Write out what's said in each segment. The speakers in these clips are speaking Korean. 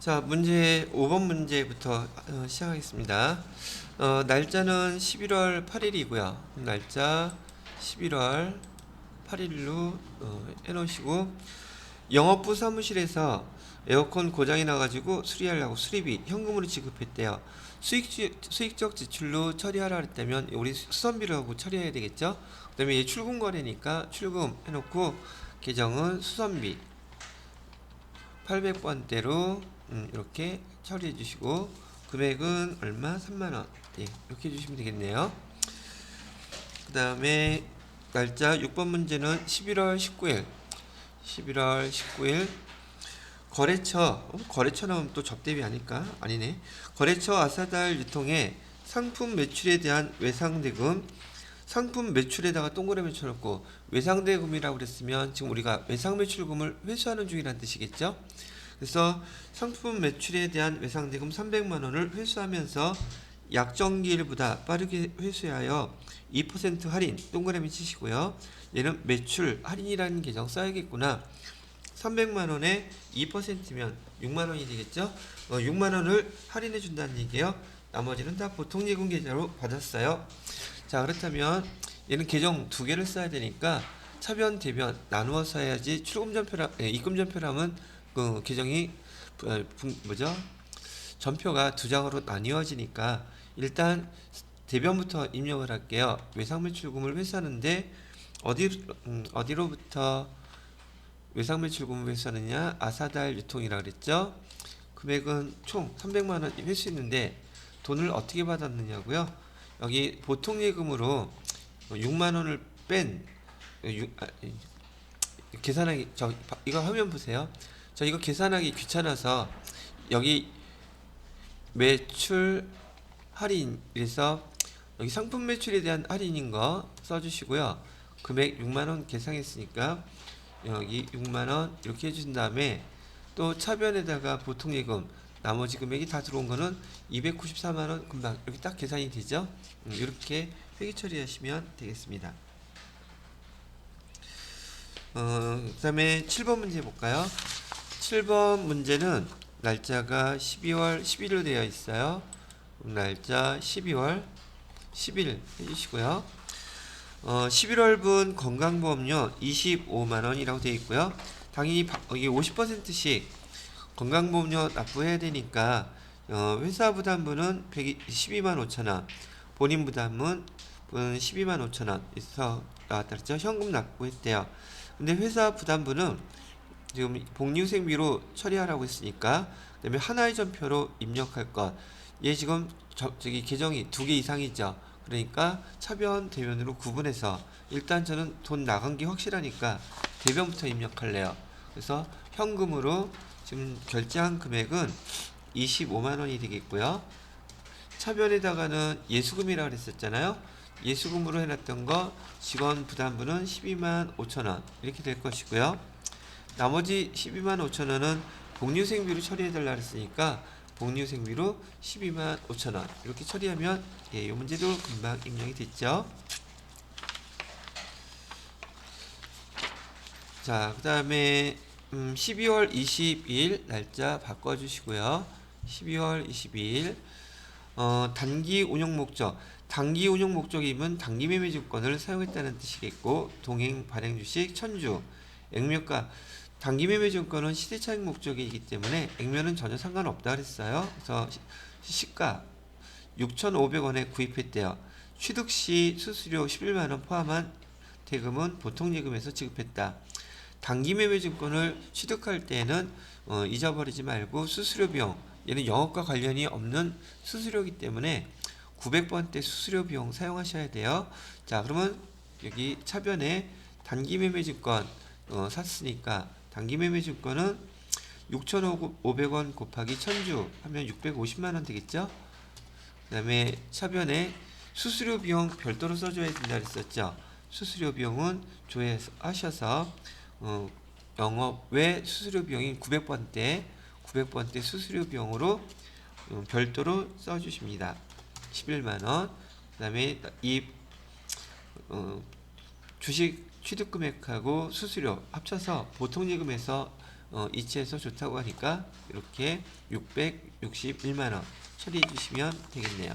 자, 문제 5번 문제부터 어, 시작하겠습니다. 어, 날짜는 11월 8일이고요. 날짜 11월 8일로 어, 해놓으시고 영업부 사무실에서 에어컨 고장이 나가지고 수리하려고 수리비 현금으로 지급했대요. 수익 수익적 지출로 처리하라 그랬다면 우리 수선비로 하고 처리해야 되겠죠. 그 다음에 얘 출금 거래니까 출금 해놓고 계정은 수선비 800번대로 음, 이렇게 처리해 주시고 금액은 얼마? 3만 원. 예, 이렇게 해 주시면 되겠네요. 그 다음에 날짜 6번 문제는 11월 19일. 11월 19일 거래처 어? 거래처 나오면 또 접대비 아닐까? 아니네. 거래처 아사달 유통에 상품 매출에 대한 외상대금 상품 매출에다가 동그라미 쳐놓고 외상대금이라고 그랬으면 지금 우리가 외상 매출금을 회수하는 중이라는 뜻이겠죠? 그래서 상품 매출에 대한 외상대금 300만 원을 회수하면서 약정기일보다 빠르게 회수하여 2% 할인 동그라미 치시고요. 얘는 매출 할인이라는 계정 써야겠구나. 300만 원에 2%면 6만 원이 되겠죠? 어, 6만 원을 할인해 준다는 얘기예요. 나머지는 다 보통 예금 계좌로 받았어요. 자 그렇다면 얘는 계정 두 개를 써야 되니까 차변 대변 나누어서 해야지 출금 전표라 예, 입금 전표라면 그 부- 부- 뭐죠 전표가 두 장으로 나뉘어지니까 일단 대변부터 입력을 할게요. 외상매출금을 회수하는데 어디 음, 어디로부터 외상매출금을 회수하느냐 아사달 유통이라 그랬죠. 금액은 총 300만 원 회수했는데 돈을 어떻게 받았느냐고요? 여기 보통 예금으로 6만 원을 뺀 유- 아, 이- 계산하기 저 바- 이거 화면 보세요. 저 이거 계산하기 귀찮아서 여기 매출 할인에서 여기 상품 매출에 대한 할인인 거 써주시고요. 금액 6만 원 계산했으니까 여기 6만 원 이렇게 해주신 다음에 또 차변에다가 보통 예금 나머지 금액이 다 들어온 거는 294만 원 금방 이렇게 딱 계산이 되죠. 음, 이렇게 회계 처리하시면 되겠습니다. 어, 그 다음에 7번 문제 볼까요? 7번 문제는 날짜가 12월 11일 되어 있어요. 날짜 12월 10일 해주시고요. 어, 11월분 건강보험료 25만 원이라고 되어 있고요. 당연히 바- 여기 50%씩 건강보험료 납부해야 되니까 어, 회사 부담분은 112만 5천 원, 본인 부담은 12만 5천 원 있어 나왔다 그랬죠? 현금 납부했대요. 근데 회사 부담분은 지금 복리후생비로 처리하라고 했으니까 그다음에 하나의 전표로 입력할 것. 얘 지금 저, 저기 계정이 두 개 이상이죠. 그러니까 차변 대변으로 구분해서 일단 저는 돈 나간 게 확실하니까 대변부터 입력할래요. 그래서 현금으로 지금 결제한 금액은 25만 원이 되겠고요. 차변에다가는 예수금이라 그랬었잖아요. 예수금으로 해놨던 거 직원 부담분은 12만 5천 원 이렇게 될 것이고요. 나머지 12만 5천 원은 복리후생비로 처리해달라 그랬으니까 복리후생비로 12만 5천 원. 이렇게 처리하면 예, 이 문제도 금방 입력이 됐죠. 자, 그 다음에 음, 12월 22일 날짜 바꿔주시고요. 12월 22일. 어, 단기 운영 목적. 단기 운영 목적이면 단기 매매 주권을 사용했다는 뜻이겠고 동행 발행 주식 천주. 액면가 단기 매매 증권은 시대차익 목적이기 때문에 액면은 전혀 상관없다 그랬어요. 그래서 시- 시가 6,500원에 구입했대요. 취득 시 수수료 11만 원 포함한 대금은 보통 예금에서 지급했다. 단기 매매 증권을 취득할 때에는 어, 잊어버리지 말고 수수료 비용 얘는 영업과 관련이 없는 수수료이기 때문에 900번 대 수수료 비용 사용하셔야 돼요. 자 그러면 여기 차변에 단기 매매 증권 어, 샀으니까 단기 매매 증권은 6,500원 곱하기 1000주 하면 650만 원 되겠죠? 그 다음에 차변에 수수료 비용 별도로 써줘야 된다 그랬었죠. 수수료 비용은 조회하셔서 어, 영업 외 수수료 비용인 900번대 900번대 수수료 비용으로 어, 별도로 써주십니다. 11만 원. 그 다음에 이 어, 주식 취득 금액하고 수수료 합쳐서 보통 예금에서 어, 이체해서 좋다고 하니까 이렇게 661만 원 처리해 주시면 되겠네요.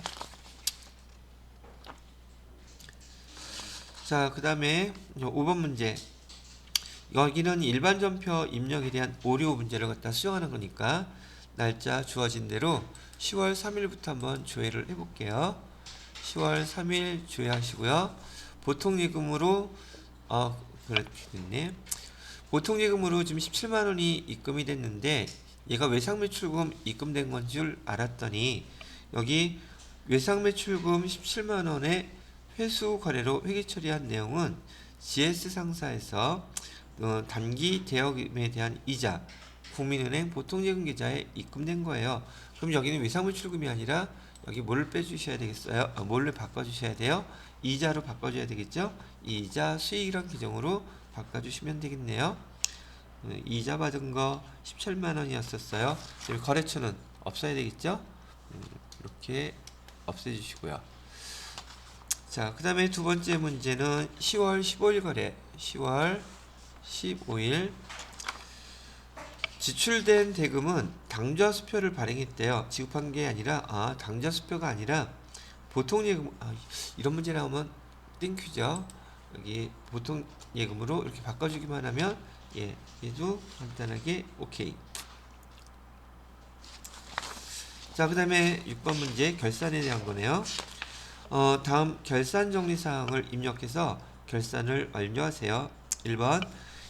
자, 그 다음에 5번 문제. 여기는 일반 전표 입력에 대한 오류 문제를 갖다 수정하는 거니까 날짜 주어진 대로 10월 3일부터 한번 조회를 해볼게요. 10월 3일 조회하시고요. 보통 예금으로 어 그렇게 됐네. 보통 예금으로 지금 17만 원이 입금이 됐는데 얘가 외상 매출금 입금된 건 줄 알았더니 여기 외상 매출금 17만 원의 회수 거래로 회계 처리한 내용은 GS 상사에서 어, 단기 대여금에 대한 이자 국민은행 보통예금 계좌에 입금된 거예요. 그럼 여기는 외상물출금이 아니라 여기 뭐를 빼주셔야 되겠어요? 아, 뭘로 바꿔주셔야 돼요? 이자로 바꿔줘야 되겠죠? 이자 수익이란 규정으로 바꿔주시면 되겠네요. 어, 이자 받은 거 17만 원이었었어요. 지금 거래처는 없어야 되겠죠? 음, 이렇게 없애주시고요. 자, 그 다음에 두 번째 문제는 10월 15일 거래. 10월 15일 지출된 대금은 당좌 수표를 발행했대요. 지급한 게 아니라 아 당좌 수표가 아니라 보통 예금 아, 이런 문제 나오면 땡큐죠. 여기 보통 예금으로 이렇게 바꿔주기만 하면 예 얘도 간단하게 오케이. 자 그 다음에 6번 문제 결산에 대한 거네요. 어, 다음 결산 정리 사항을 입력해서 결산을 완료하세요. 1번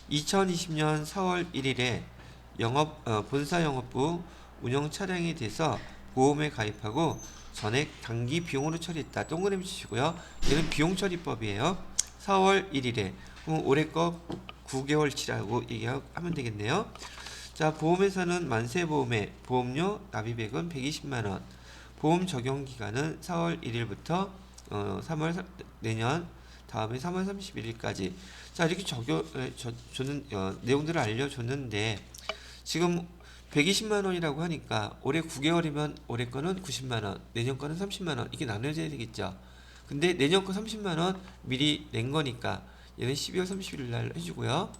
2020년 4월 1일에 영업 어, 본사 영업부 운영 차량에 대해서 보험에 가입하고 전액 단기 비용으로 처리했다. 동그라미 치시고요. 얘는 비용 처리법이에요. 4월 1일에 그럼 올해 거 9개월치라고 얘기하면 되겠네요. 자, 보험회사는 만세보험의 보험료 납입액은 120만 원. 보험 적용 기간은 4월 1일부터 어, 3월 삼- 내년 다음에 3월 31일까지. 자, 이렇게 적용 저는 어, 내용들을 알려줬는데 지금 120만 원이라고 하니까 올해 9개월이면 올해 거는 90만 원, 내년 거는 30만 원 이게 나눠져야 되겠죠. 근데 내년 거 30만 원 미리 낸 거니까 얘는 12월 31일 날 해주고요.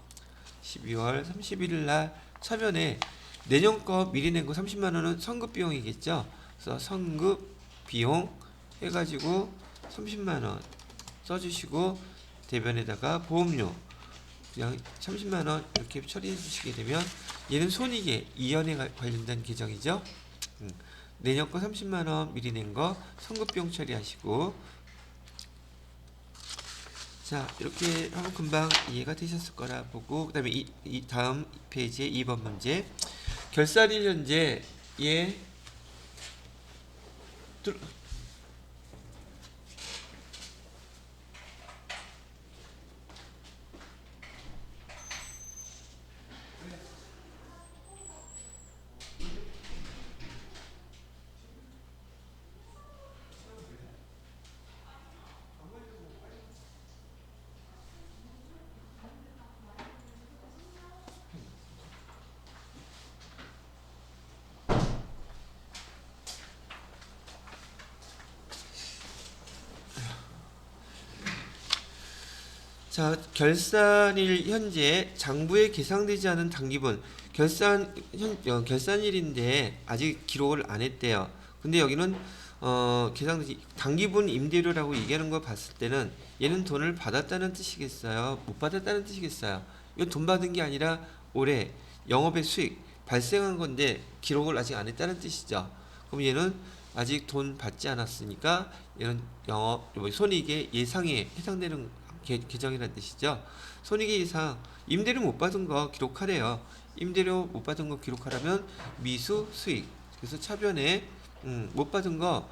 12월 31일 날 차면에 내년 거 미리 낸 거 30만 원은 선급 비용이겠죠. 그래서 선급 비용 해가지고 30만 원 써주시고 대변에다가 보험료 그냥 30만 원 이렇게 처리해 주시게 되면 얘는 손익에 이연에 가- 관련된 계정이죠. 음, 내년 거 30만 원 미리 낸거 선급 비용 처리하시고 자 이렇게 하면 금방 이해가 되셨을 거라 보고 그 다음에 이, 이 다음 페이지의 2번 문제. 결산일 현재 예 자, 결산일 현재 장부에 계상되지 않은 당기분 결산 현 어, 결산일인데 아직 기록을 안 했대요. 근데 여기는 어, 계상되지 당기분 임대료라고 얘기하는 거 봤을 때는 얘는 돈을 받았다는 뜻이겠어요? 못 받았다는 뜻이겠어요? 이건 돈 받은 게 아니라 올해 영업의 수익 발생한 건데 기록을 아직 안 했다는 뜻이죠. 그럼 얘는 아직 돈 받지 않았으니까 얘는 영업 뭐 손익의 예상에 해당되는 계, 계정이라는 뜻이죠. 손익의 예상 임대료 못 받은 거 기록하래요. 임대료 못 받은 거 기록하려면 미수 수익. 그래서 차변에 음, 못 받은 거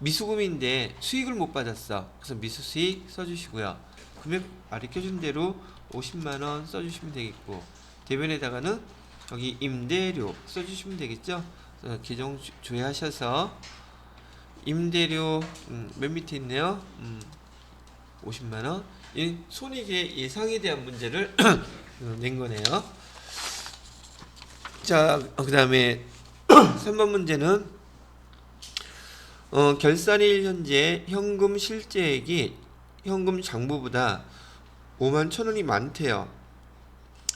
미수금인데 수익을 못 받았어. 그래서 미수 수익 써주시고요. 금액 가르쳐준 대로 50만 원 써주시면 되겠고 대변에다가는 여기 임대료 써주시면 되겠죠. 계정 조- 조회하셔서 임대료 음, 맨 밑에 있네요. 음, 50만 원. 이 손익의 예상에 대한 문제를 어, 낸 거네요. 자, 그 다음에 3번 문제는 어, 결산일 현재 현금 실제액이 현금 장부보다 5만 천 원이 많대요.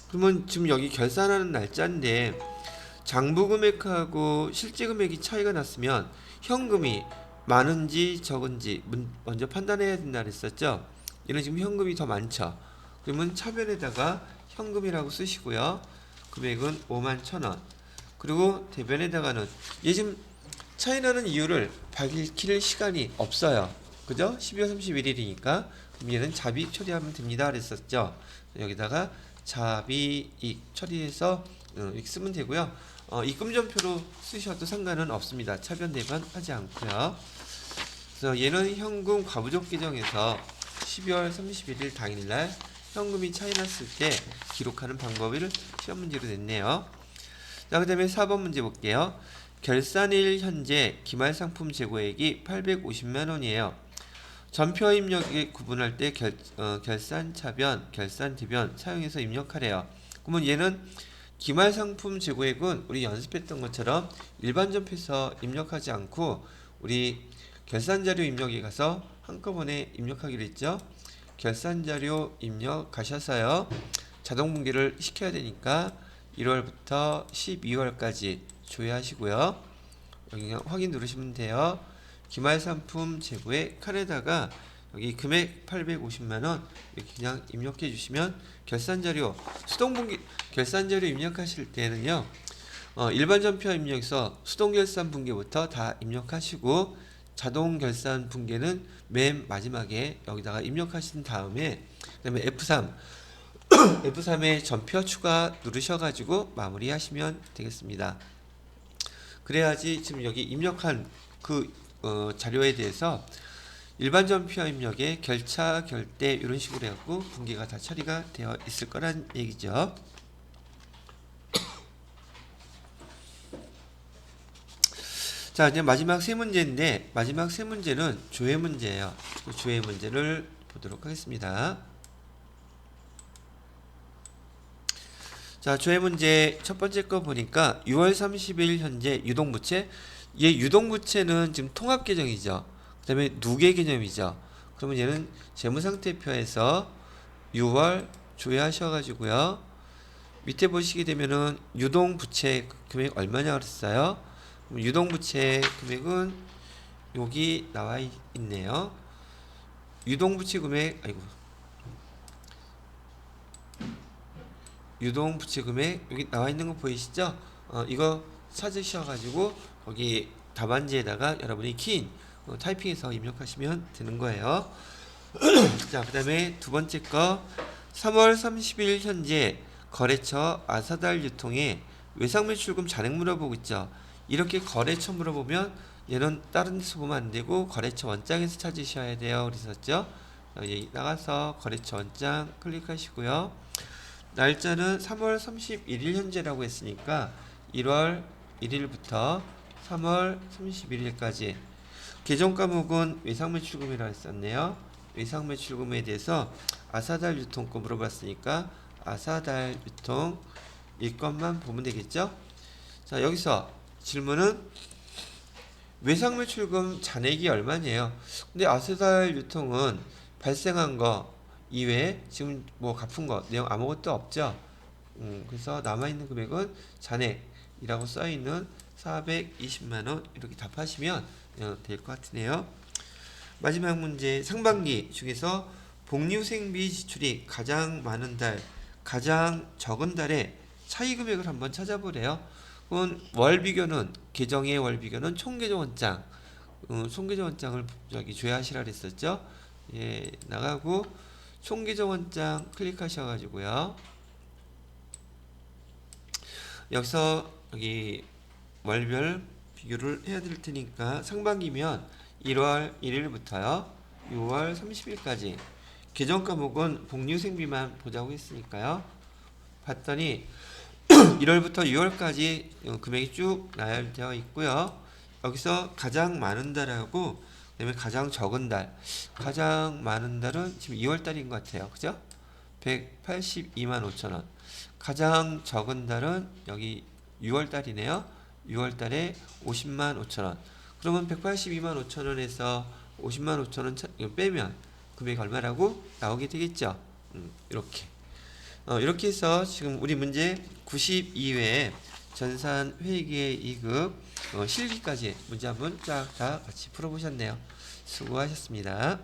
그러면 지금 여기 결산하는 날짜인데 장부 금액하고 실제 금액이 차이가 났으면 현금이 많은지 적은지 문- 먼저 판단해야 된다 그랬었죠. 얘는 지금 현금이 더 많죠. 그러면 차변에다가 현금이라고 쓰시고요. 금액은 5만 천 원. 그리고 대변에다가는 얘 지금 차이 나는 이유를 밝힐 시간이 없어요. 그죠? 12월 31일이니까 그럼 얘는 자비익 처리하면 됩니다 그랬었죠. 여기다가 자비익 처리해서 어, 이렇게 쓰면 되고요. 어, 입금 전표로 쓰셔도 상관은 없습니다. 차변 대변 하지 않고요. 그래서 얘는 현금 과부족 계정에서 12월 31일 당일날 현금이 차이 났을 때 기록하는 방법을 시험 문제로 냈네요. 자, 그 다음에 4번 문제 볼게요. 결산일 현재 기말 상품 재고액이 850만 원이에요. 전표 입력에 구분할 때 결, 어, 결산 차변, 결산 대변 사용해서 입력하래요. 그러면 얘는 기말 상품 재고액은 우리 연습했던 것처럼 일반 전표에서 입력하지 않고 우리 결산 자료 입력에 가서 한꺼번에 입력하기로 했죠. 결산 자료 입력 가셔서요. 자동 분기를 시켜야 되니까 1월부터 12월까지 조회하시고요. 여기 그냥 확인 누르시면 돼요. 기말 상품 재고의 칸에다가 여기 금액 850만 원 이렇게 그냥 입력해 주시면 결산 자료 수동 분기 결산 자료 입력하실 때는요. 어, 일반 전표 입력에서 수동 결산 분기부터 다 입력하시고 자동 결산 분기는 맨 마지막에 여기다가 입력하신 다음에 그다음에 F3 F3에 전표 추가 누르셔가지고 마무리하시면 되겠습니다. 그래야지 지금 여기 입력한 그 어, 자료에 대해서 일반 전표 입력에 결차 결대 이런 식으로 해갖고 분기가 다 처리가 되어 있을 거란 얘기죠. 자 이제 마지막 세 문제인데 마지막 세 문제는 조회 문제예요. 그 조회 문제를 보도록 하겠습니다. 자, 조회 문제 첫 번째 거 보니까 6월 30일 현재 유동부채 얘 유동부채는 지금 통합 계정이죠. 그 다음에 누계 개념이죠. 그러면 얘는 재무상태표에서 6월 조회하셔 가지고요. 밑에 보시게 되면은 유동부채 금액 얼마냐 그랬어요. 유동부채 금액은 여기 나와 있- 있네요. 유동부채 금액 아이고 유동 부채 금액 여기 나와 있는 거 보이시죠? 어, 이거 찾으셔가지고 거기 답안지에다가 여러분이 킨 어, 타이핑해서 입력하시면 되는 거예요. 자, 그 다음에 두 번째 거 3월 30일 현재 거래처 아사달 유통에 외상 매출금 잔액 물어보고 있죠. 이렇게 거래처 물어보면 얘는 다른 데서 보면 안 되고 거래처 원장에서 찾으셔야 돼요. 그랬었죠. 여기 나가서 거래처 원장 클릭하시고요. 날짜는 3월 31일 현재라고 했으니까 1월 1일부터 3월 31일까지 계정 과목은 외상매출금이라고 했었네요. 외상매출금에 대해서 아사달 유통 거 물어봤으니까 아사달 유통 이 것만 보면 되겠죠? 자 여기서 질문은 외상 매출금 잔액이 얼마냐요? 근데 아사달 유통은 발생한 거 이외에 지금 뭐 갚은 거 내용 아무것도 없죠. 음, 그래서 남아 있는 금액은 잔액이라고 써 있는 420만 원 이렇게 답하시면 어, 될것 같으네요. 마지막 문제 상반기 중에서 복리후생비 지출이 가장 많은 달, 가장 적은 달에 차이 금액을 한번 찾아보래요. 그건 월 비교는 계정의 월 비교는 총계정 원장, 어, 총계정 원장을 저기 조회하시라 그랬었죠. 예, 나가고 총계정 원장 클릭하셔가지고요. 여기서 여기 월별 비교를 해야 될 테니까 상반기면 1월 1일부터요. 6월 30일까지 계정 과목은 복리후생비만 보자고 했으니까요. 봤더니 1월부터 6월까지 금액이 쭉 나열되어 있고요. 여기서 가장 많은 달하고 그다음에 가장 적은 달, 가장 많은 달은 지금 2월 달인 것 같아요. 그죠? 182만 5천 원. 가장 적은 달은 여기 6월 달이네요. 6월 달에 50만 5천 원. 그러면 182만 5천 원에서 50만 5천 원 빼면 금액이 얼마라고 나오게 되겠죠. 음, 이렇게. 어, 이렇게 해서 지금 우리 문제 92회 전산 회계의 2급 어, 실기까지 문제 한번 쫙 다 같이 풀어보셨네요. 수고하셨습니다.